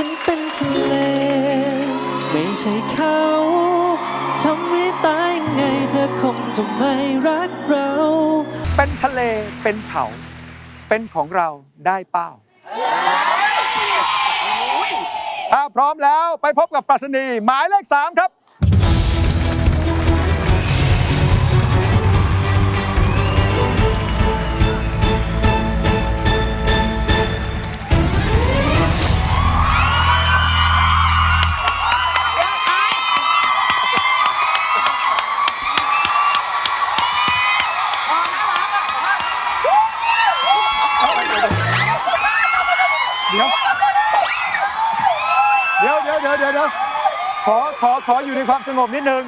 ฉันเป็นทะเล ไม่ใช่เขาทำให้ตายยังไงเธอคงจะไม่รักเรา เป็นทะเลเป็นเขาเป็นของเราได้เป้า ถ้าพร้อมแล้วไปพบกับปรัชนีหมายเลข 3 ครับ เดี๋ยวเดี๋ยวเดี๋ยวเดี๋ยวเดี๋ยวขอขอขออยู่ในความสงบนิดนึง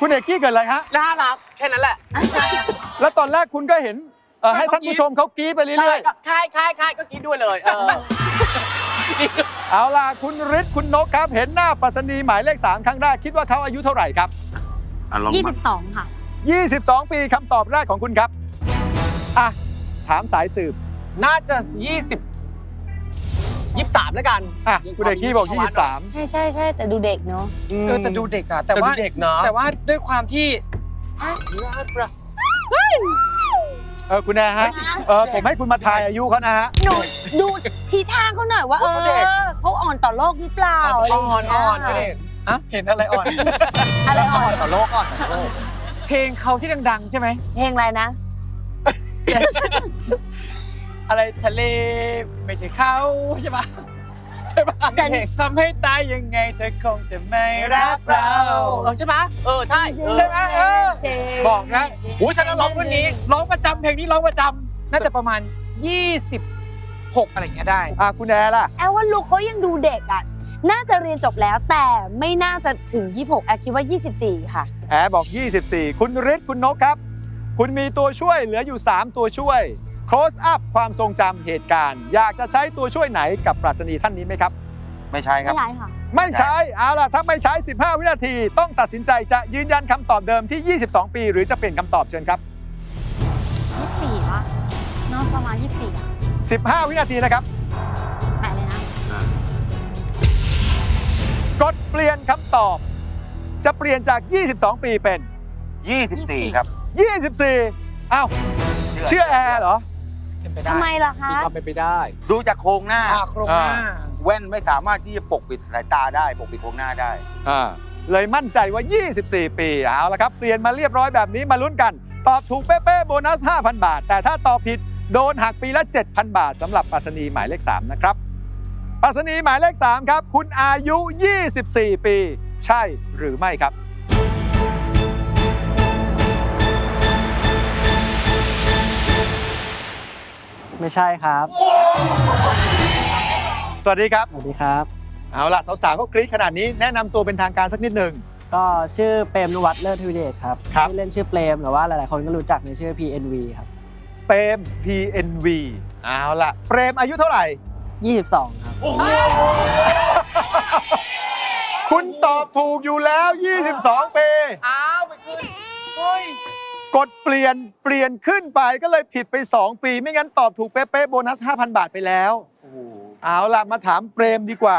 คุณเอกกี้เกิดอะไรฮะ น่ารักแค่นั้นแหละ แล้วตอนแรกคุณก็เห็นเอ่อให้ท่านผู้ชมเขากรี๊ดไปใช่เรื่อยก็ใช่ใช่ใช่ก็กินด้วยเลย เออๆเอาล่ะ คุณฤทธิ์คุณนกครับ เห็นหน้าปรัชนีหมายเลข 3 ครั้งแรกคิดว่าเขาอายุเท่าไหร่ครับอะลองยี่มาสิบสองค่ะ22 ปีคำตอบแรกของคุณครับ อะ ถามสายสืบน่าจะ 20 23แล้วกันอะคุณเอกกี้บอกใช่ใช่ใช่แต่ดูเด็กเนาะเออแต่ดูเด็กอะแต่แต่ว่าว่าเด็กเนาะแต่ว่าด้วยความที่23เออคุณแนะฮะเออผมให้คุณมาทายอายุเขานะฮะ หนูดูทีท่าเขาหน่อยว่าเอว่าเขาเด็ก อเขาอ่อนต่อโลกหรือเปล่าอะไรอย่างอ่อนเงี้ยอ่อนก็เด็กอะเห็นอะไรอ่อน อะไรอ่อนต่อโลกก่อนต่อโลกเพลงเขาที่ดังๆ ใช่ไหมเพลงอะไรนะ อะไรทะเลไม่ใช่เขาใช่ปะใช่ปะฉัน ทำให้ตายยังไงเธอคงจะไม่รักเราเออใช่ไหมเออใช่เออใช่ไหมเออ บอกนะอุ้ยถ้าเราร้องวันนี้ ร้องประจำเพลงนี้ร้องประจำน่าจะประมาณ 26 อะไรอย่างเงี้ยได้ อะคุณแอร์ล่ะ แอลว่าลูกเขายังดูเด็กอะ น่าจะเรียนจบแล้วแต่ไม่น่าจะถึง 26 แอลคิดว่า 24 ค่ะ แอร์บอก 24 คุณฤทธิ์คุณนกครับ คุณมีตัวช่วยเหลืออยู่ 3 ตัวช่วย close up ความทรงจำเหตุการณ์ อยากจะใช้ตัวช่วยไหนกับปรัชนีท่านนี้ไหมครับ ไม่ใช่คไม่รับไรค่ะ ไม่ใช้ เอาล่ะ ถ้าไม่ใช้ 15 วินาที ต้องตัดสินใจจะยืนยันคำตอบเดิมที่ 22 ปี หรือจะเปลี่ยนคำตอบเชิญครับ 24ป่ะเนอะประมาณ 24อะ15 วินาทีนะครับ แปะเลยนะ กดเปลี่ยนคำตอบ จะเปลี่ยนจาก 22 ปีเป็น 24 ครับ 24 อ้าว เชื่อแอร์เหรอ เป็นไปได้ทำไมล่ะคะ มีความเป็นไปได้ดูจากโครงหน้า อ่าโครงหน้า แว่นไม่สามารถที่จะปกปิดสายตาได้ ปกปิดโครงหน้าได้ อ่าเลยมั่นใจว่า 24 ปี เอาละครับ เปลี่ยนมาเรียบร้อยแบบนี้มาลุ้นกัน ตอบถูกเป๊ะๆโบนัส 5,000 บาท แต่ถ้าตอบผิดโดนหักปีละ 7,000 บาทสำหรับปรัสนีหมายเลข 3 นะครับปรัสนีหมายเลข 3 ครับ คุณอายุ 24 ปี ใช่หรือไม่ครับ ไม่ใช่ครับ สวัสดีครับ สวัสดีครับ เอาล่ะสาวๆก็กรี๊ดขนาดนี้แนะนำตัวเป็นทางการสักนิดหนึ่ง ก็ชื่อเปรมนุวัฒน์เลิศทวิเดชครับครับ ชื่อเล่นชื่อเปรมแต่ว่าหลายๆ คนก็รู้จักในชื่อ PNV ครัเปรม PNV เอาล่ะเปรมอายุเท่าไหร่ บ22 ครับ คุณตอบถูกอยู่แล้ว 22 ปี อ้าว ไปขึ้นเฮ้ย กดเปลี่ยนเปลี่ยนขึ้นไปก็เลยผิดไป 2 ปี ไม่งั้นตอบถูกเป๊ะๆโบนัส 5,000 บาทไปแล้ว เอาล่ะ มาถามเปรมดีกว่า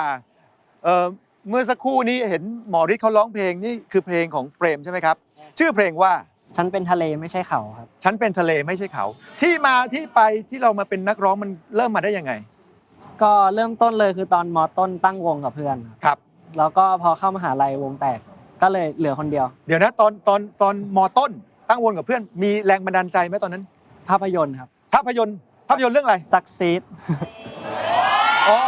เอ่อเมื่อสักครู่นี้เห็นหมอฤทธิ์เขาร้องเพลงนี่คือเพลงของเปรมใช่ไหมครับ ชื่อเพลงว่า ฉันเป็นทะเลไม่ใช่เขาครับ ฉันเป็นทะเลไม่ใช่เขา ที่มาที่ไปที่เรามาเป็นนักร้องมันเริ่มมาได้ยังไง ก็เริ่มต้นเลยคือตอนมอต้นตั้งวงกับเพื่อนครับครับแล้วก็พอเข้ามหาลัยวงแตกก็เลยเหลือคนเดียว เดี๋ยวนะตอนตอนตอนมต้น ตั้งวงกับเพื่อนมีแรงบันดาลใจไหมตอนนั้น ภาพยนตร์ครับภาพยนตร์ภาพยนตร์เรื่องอะไรซักซีดอ๋อ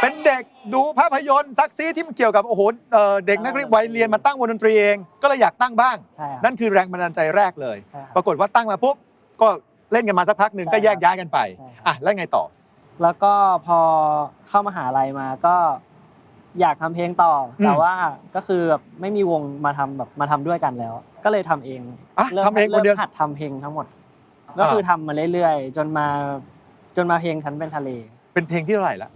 เป็นเด็กดูภาพยนตร์ซักซีที่มันเกี่ยวกับโอ้โหเอ่อเด็กนักเรียนวัยเรียนมาตั้งวงดนตรีเอง ก็เลยอยากตั้งบ้าง ใช่ครับ นั่นคือแรงบันดาลใจแรกเลย ใช่ครับปรากฏว่าตั้งมาปุ๊บก็เล่นกันมาสักพักหนึ่งใช่ก็แยกย้ายกันไปใช่ครับ อะแล้วไงต่อ แล้วก็พอเข้ามหาลัยมาก็ อยากทำเพลงต่ออม แต่ว่าก็คือแบบไม่มีวงมาทำแบบมาทำด้วยกันแล้ว ก็เลยทำเองอะริ่มทำเองคนเดียว ริ่มหัดทำเพลงทั้งหมด ก็คือทำมาเรื่อยๆ จนมาจนมาเพลงฉันเป็นทะเลเป็นเพลงที่เท่าไหร่ละ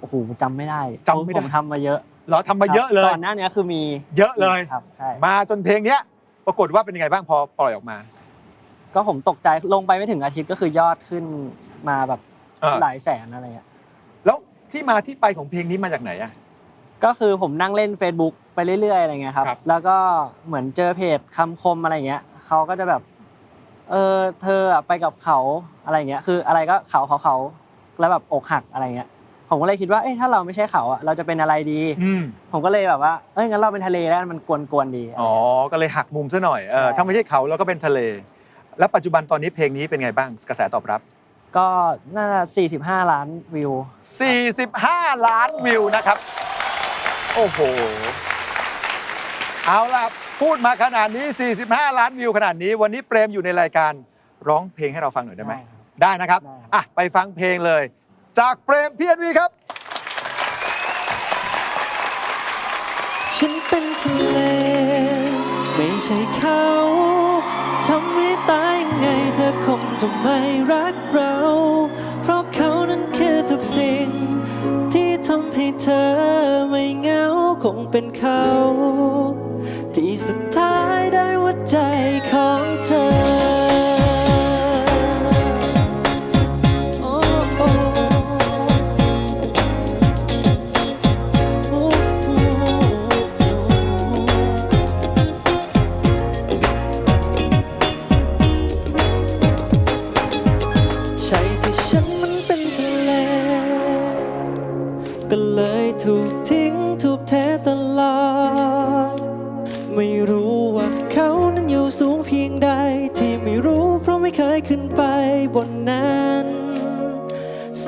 โอ้โหจำไม่ได้จำไม่ได้ ผมทำมาเยอะเหราทำมาเยอะเลยก่อนหน้านี้คือมีเยอะเลย ครับใช่มาจนเพลงเนี้ย ปรากฏว่าเป็นยังไงบ้างพอปล่อยออกมาก็ผมตกใจลงไปไม่ถึงอาทิตย์ก็คือยอดขึ้นมาแบบเออหลายแสนอะไรเงี้ยแล้วที่มาที่ไปของเพลงนี้มาจากไหนอะ ก็คือผมนั่งเล่น Facebook ไปเรื่อยๆอะไรเงี้ยครับ ครับแล้วก็เหมือนเจอเพจคำคมอะไรเงี้ยเขาก็จะแบบ เออเธออะไปกับเขาอะไรเงี้ย คืออะไรก็เขาเขาเขาแล้วแบบอกหักอะไรเงี้ย ผมก็เลยคิดว่าเอ้ยถ้าเราไม่ใช่เขาอะเราจะเป็นอะไรดี อืมผมก็เลยแบบว่าเอ้ยงั้นเราเป็นทะเลแล้วมันกวนๆดี อ๋อ ก็เลยหักมุมซะหน่อยเออใช่ ถ้าไม่ใช่เขาเราก็เป็นทะเล แล้วปัจจุบันตอนนี้เพลงนี้เป็นไงบ้างกระแสตอบรับ ก็น่าจะ45 ล้านวิว 45 ล้านวิวนะครับ โอ้โห เอาล่ะ พูดมาขนาดนี้ 45 ล้านวิวขนาดนี้ วันนี้เปรมอยู่ในรายการร้องเพลงให้เราฟังหน่อยได้ไหม ได้ครับได้นะครับได้ครับ อะ ไปฟังเพลงเลย จากเปรมพีเอ็นวีครับ ฉันเป็นทะเลไม่ใช่เขาทำให้ตายยังไงเธอคงจะไม่รักเรา เพราะเขานั้นคือทุกสิ่งที่ทำให้เธอ ไม่เหงาคงเป็นเขา ที่สุดท้าย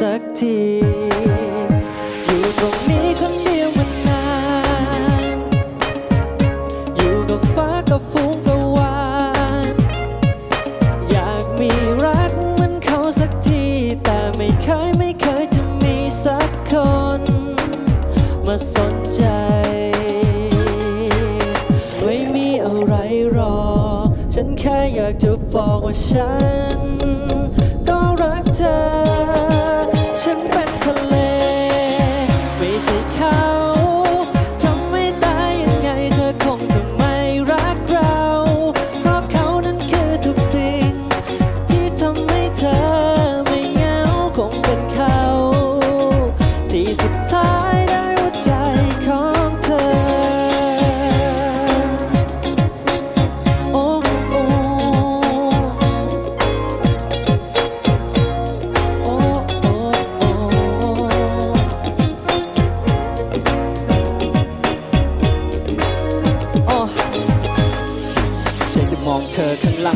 สักที อยู่ตรงนี้คนเดียวมานาน อยู่กับฟ้ากับฟูงประวานอยากมีรักเหมือนเขาสักที แต่ไม่เคยไม่เคยจะมีสักคน มาสนใจ ไม่มีอะไรหรอก ฉันแค่อยากจะบอกว่าฉัน ฉันเป็น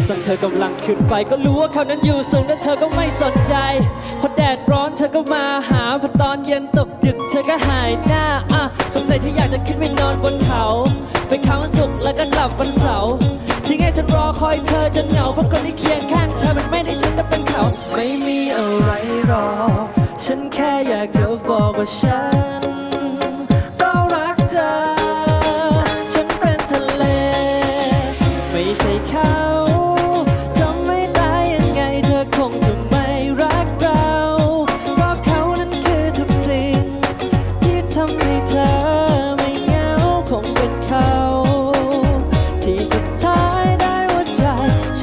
ตอนเธอกำลังขึ้นไปก็รู้ว่าเขานั้นอยู่สูงและเธอก็ไม่สนใจพอแดดร้อนเธอก็มาหาพอตอนเย็นตกดึกเธอก็หายหน้าอะสงสัยที่อยากจะขึ้นไปนอนบนเขาไปเขาสุกร์แล้วก็กลับวันเสาร์ที่ไงฉันรอคอยเธอจนเหงาเพราะคนที่เคียงข้างเธอมันไม่ได้ฉันแต่เป็นเขา ไม่มีอะไรรอ ฉันแค่อยากจะบอกว่าฉัน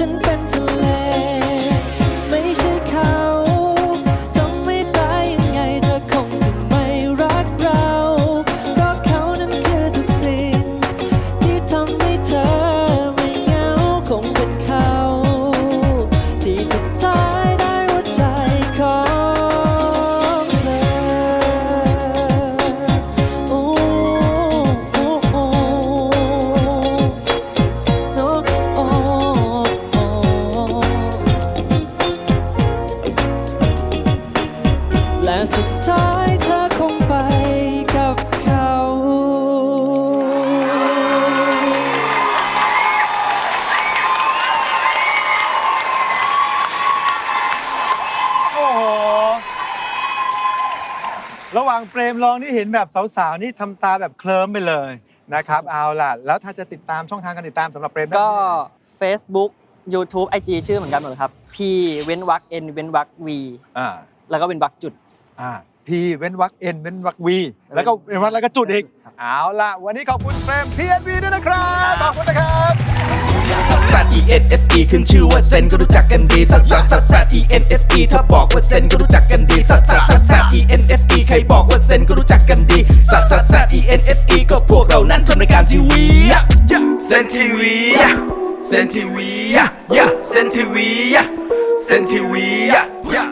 ฉันเป็นทะเล นี่เห็นแบบสาวๆนี่ทำตาแบบเคลิ้มไปเลยนะครับเอาล่ะ แล้วถ้าจะติดตามช่องทางการติดตามสำหรับเปรมได้ก็ที่ไหน Facebook YouTube IG ชื่อเหมือนกันหมดเลยครับ P เว้นวรรค N เว้นวรรค V อ่าแล้วก็เป็นวรรคจุด อ่า P เว้นวรรค N เว้นวรรค V แล้วก็เว้นวรรคแล้วก็จุดอีกครับเอาล่ะ วันนี้ขอบคุณเปรม PNV ด้วยนะครับ ขอบคุณนะครับ ซัส E N S E ขึ้นชื่อว่าเซนก็รู้จักกันดีซัสซัสซัสซัส E N S E ถ้าบอกว่าเซนก็รู้จักกันดีซัสซัสซัสซัส E N S E ใครบอกว่าเซนก็รู้จักกันดีซัสซัสซัส E N S E ก็พวกเรานั้นทำรายการทีวีเซนทีวีเซนทีวีเซนทีวีเซนทีวี